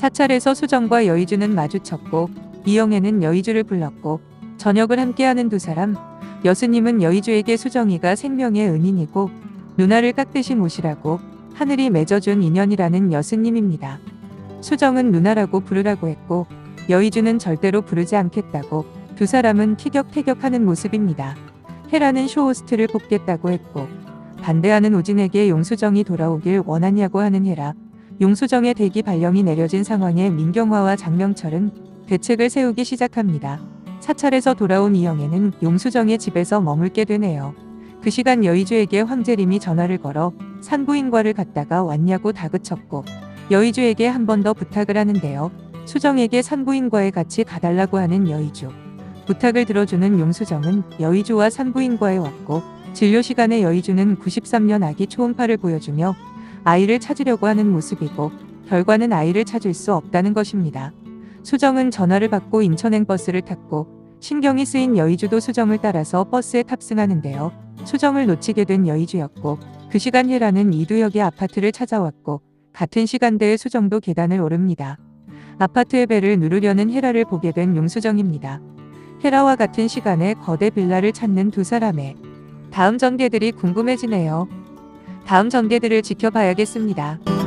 사찰에서 수정과 여의주는 마주쳤고 이영애는 여의주를 불렀고 저녁을 함께하는 두 사람 여수님은 여의주에게 수정이가 생명의 은인이고 누나를 깍듯이 모시라고 하늘이 맺어준 인연이라는 여수님입니다. 수정은 누나라고 부르라고 했고 여의주는 절대로 부르지 않겠다고 두 사람은 티격태격하는 모습입니다. 헤라는 쇼호스트를 뽑겠다고 했고 반대하는 우진에게 용수정이 돌아오길 원하냐고 하는 헤라 용수정의 대기 발령이 내려진 상황에 민경화와 장명철은 대책을 세우기 시작합니다. 사찰에서 돌아온 이영애는 용수정의 집에서 머물게 되네요. 그 시간 여의주에게 황재림이 전화를 걸어 산부인과를 갔다가 왔냐고 다그쳤고 여의주에게 한 번 더 부탁을 하는데요. 수정에게 산부인과에 같이 가달라고 하는 여의주. 부탁을 들어주는 용수정은 여의주와 산부인과에 왔고 진료 시간에 여의주는 93년 아기 초음파를 보여주며 아이를 찾으려고 하는 모습이고 결과는 아이를 찾을 수 없다는 것입니다. 수정은 전화를 받고 인천행 버스를 탔고 신경이 쓰인 여의주도 수정을 따라서 버스에 탑승하는데요. 수정을 놓치게 된 여의주였고 그 시간 혜라는 이두혁의 아파트를 찾아왔고 같은 시간대에 수정도 계단을 오릅니다. 아파트의 벨을 누르려는 혜라를 보게 된 용수정입니다. 헤라와 같은 시간에 거대 빌라를 찾는 두 사람의 다음 전개들이 궁금해지네요. 다음 전개들을 지켜봐야겠습니다.